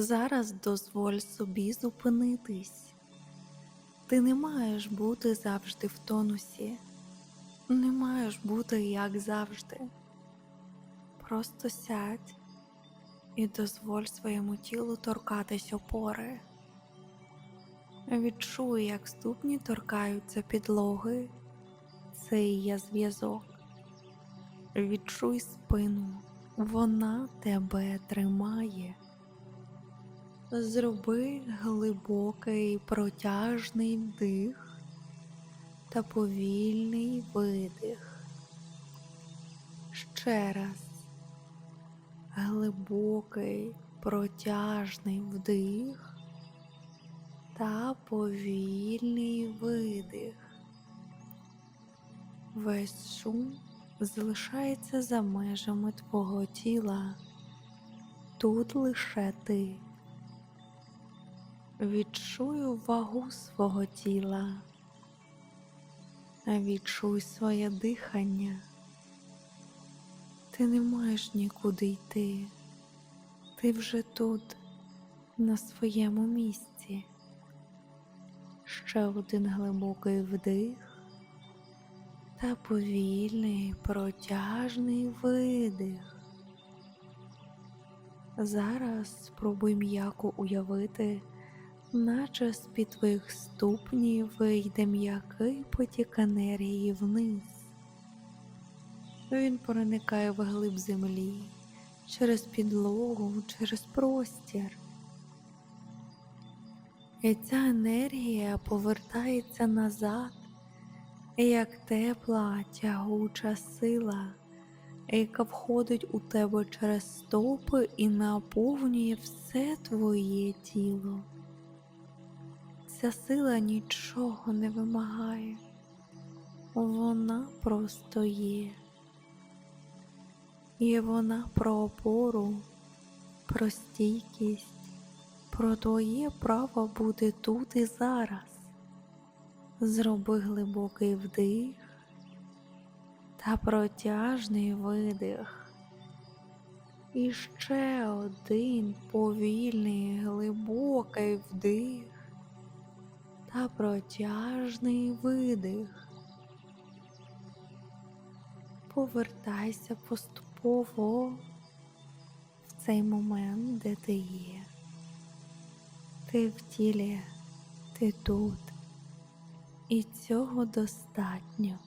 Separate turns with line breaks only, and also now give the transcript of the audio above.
Зараз дозволь собі зупинитись. Ти не маєш бути завжди в тонусі, не маєш бути як завжди. Просто сядь і дозволь своєму тілу торкатись опори. Відчуй, як ступні торкаються підлоги. Це і є зв'язок. Відчуй спину, вона тебе тримає. Зроби глибокий протяжний вдих та повільний видих. Ще раз. Глибокий протяжний вдих та повільний видих. Весь шум залишається за межами твого тіла. Тут лише ти. Відчуй вагу свого тіла. Відчуй своє дихання. Ти не маєш нікуди йти. Ти вже тут, на своєму місці. Ще один глибокий вдих та повільний протяжний видих. Зараз спробуй м'яко уявити, наче з-під твоїх ступнів вийде м'який потік енергії вниз. Він проникає в глиб землі, через підлогу, через простір. І ця енергія повертається назад, як тепла тягуча сила, яка входить у тебе через стопи і наповнює все твоє тіло. Ця сила нічого не вимагає, вона просто є. І вона про опору, про стійкість, про твоє право бути тут і зараз. Зроби глибокий вдих та протяжний видих. І ще один повільний глибокий вдих та протяжний видих. Повертайся поступово в цей момент, де ти є. Ти в тілі, ти тут, і цього достатньо.